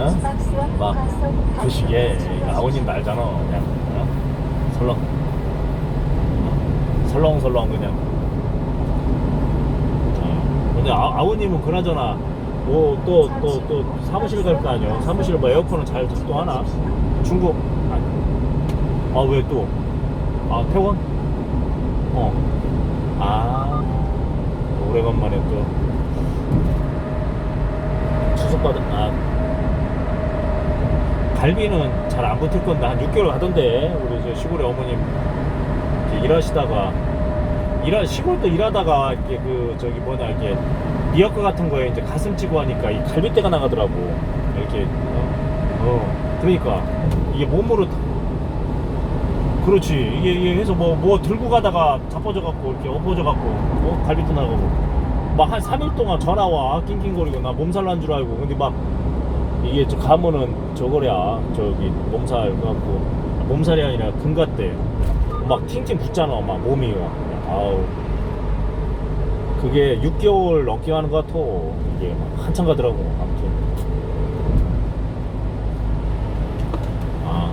어? 막그 시기에 아버님 날잖아 그냥. 어? 설렁. 어, 설렁설렁 그냥. 어. 근데 아, 아버님은 그나저나 뭐 또 또 또 사무실 갈 거 아니야 사무실 뭐 에어컨은 잘 작동하나? 중국. 아왜 또? 아 태원? 어아 오래간만에 또. 수속 받은 아 갈비는 잘 안 붙을 건데 한 6개월 하던데 우리 저 시골에 어머님 일하시다가 일하 시골도 일하다가 이렇게 그 저기 뭐냐 이렇게 미역과 같은 거에 이제 가슴 찌고 하니까 이 갈비뼈가 나가더라고. 이렇게 어, 어 그러니까 이게 몸으로 다- 그렇지. 이게, 이게 해서 뭐뭐 들고 가다가 자빠져 갖고 이렇게 엎어져 갖고 어 갈비뼈 나가고. 막 한 3일 동안 전화 와. 낑낑거리고 나 몸살 난 줄 알고. 근데 막 이게 저 가면은 저거랴 저기 몸살 갖고. 몸살이 아니라 금 같대. 막 팅팅 붓잖아 막 몸이 막. 아우. 그게 6개월 넘게 하는 것 같아. 이게 막 한참 가더라고 아무튼. 아.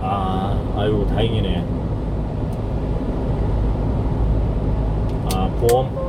아, 아유, 다행이네. cốm